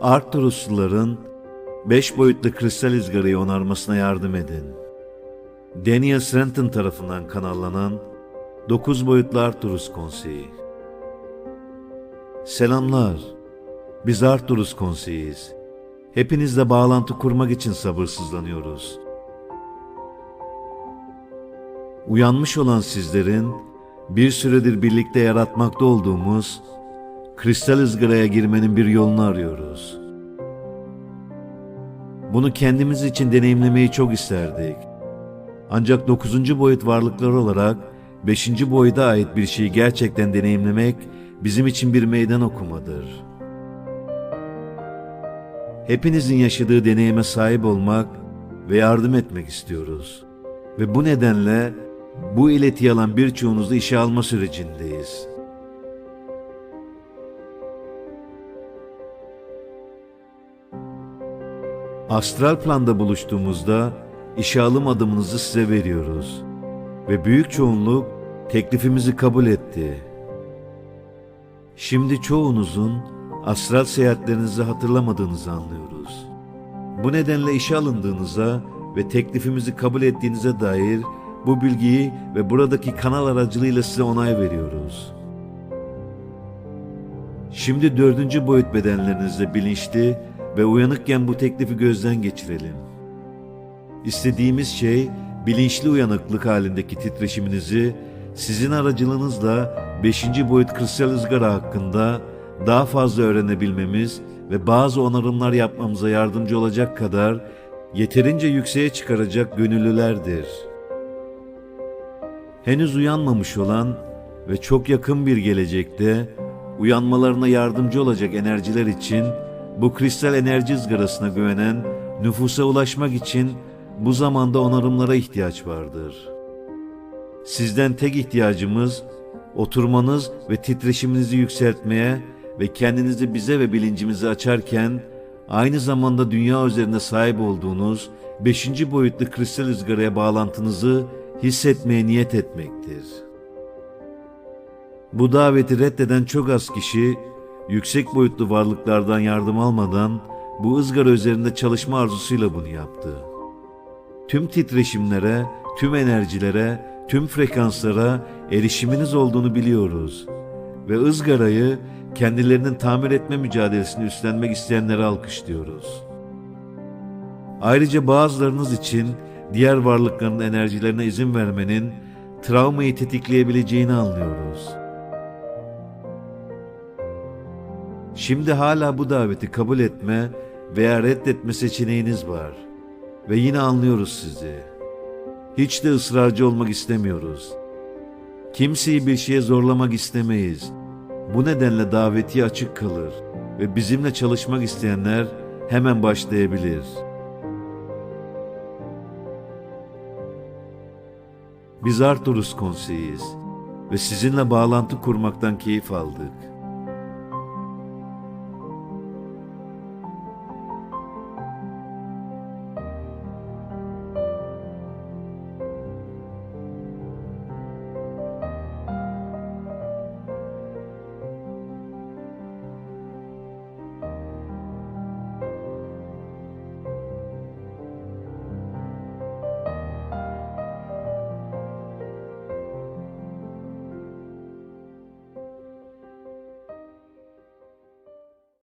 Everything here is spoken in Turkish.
Arcturusluların 5 boyutlu kristal izgarayı onarmasına yardım edin. Daniel Srenton tarafından kanallanan 9 boyutlu Arcturus Konseyi. Selamlar. Biz Arcturus Konseyi'yiz. Hepinizle bağlantı kurmak için sabırsızlanıyoruz. Uyanmış olan sizlerin bir süredir birlikte yaratmakta olduğumuz kristal ızgaraya girmenin bir yolunu arıyoruz. Bunu kendimiz için deneyimlemeyi çok isterdik. Ancak dokuzuncu boyut varlıklar olarak beşinci boyuta ait bir şeyi gerçekten deneyimlemek bizim için bir meydan okumadır. Hepinizin yaşadığı deneyime sahip olmak ve yardım etmek istiyoruz. Ve bu nedenle bu ileti alan birçoğunuzu işe alma sürecindeyiz. Astral planda buluştuğumuzda işe alım adımınızı size veriyoruz. Ve büyük çoğunluk teklifimizi kabul etti. Şimdi çoğunuzun astral seyahatlerinizi hatırlamadığınızı anlıyoruz. Bu nedenle işe alındığınıza ve teklifimizi kabul ettiğinize dair bu bilgiyi ve buradaki kanal aracılığıyla size onay veriyoruz. Şimdi dördüncü boyut bedenlerinizde bilinçli ve uyanıkken bu teklifi gözden geçirelim. İstediğimiz şey bilinçli uyanıklık halindeki titreşiminizi sizin aracılığınızla 5. boyut kristal ızgara hakkında daha fazla öğrenebilmemiz ve bazı onarımlar yapmamıza yardımcı olacak kadar yeterince yükseğe çıkaracak gönüllülerdir. Henüz uyanmamış olan ve çok yakın bir gelecekte uyanmalarına yardımcı olacak enerjiler için bu kristal enerji ızgarasına güvenen nüfusa ulaşmak için bu zamanda onarımlara ihtiyaç vardır. Sizden tek ihtiyacımız oturmanız ve titreşiminizi yükseltmeye ve kendinizi bize ve bilincimizi açarken aynı zamanda dünya üzerinde sahip olduğunuz 5. boyutlu kristal ızgaraya bağlantınızı hissetmeye niyet etmektir. Bu daveti reddeden çok az kişi yüksek boyutlu varlıklardan yardım almadan bu ızgara üzerinde çalışma arzusuyla bunu yaptı. Tüm titreşimlere, tüm enerjilere, tüm frekanslara erişiminiz olduğunu biliyoruz. Ve ızgarayı kendilerinin tamir etme mücadelesini üstlenmek isteyenlere alkışlıyoruz. Ayrıca bazılarınız için diğer varlıkların enerjilerine izin vermenin travmayı tetikleyebileceğini anlıyoruz. Şimdi hala bu daveti kabul etme veya reddetme seçeneğiniz var. Ve yine anlıyoruz sizi. Hiç de ısrarcı olmak istemiyoruz. Kimseyi bir şeye zorlamak istemeyiz. Bu nedenle daveti açık kalır ve bizimle çalışmak isteyenler hemen başlayabilir. Biz Arturus Konseyi'yiz ve sizinle bağlantı kurmaktan keyif aldık.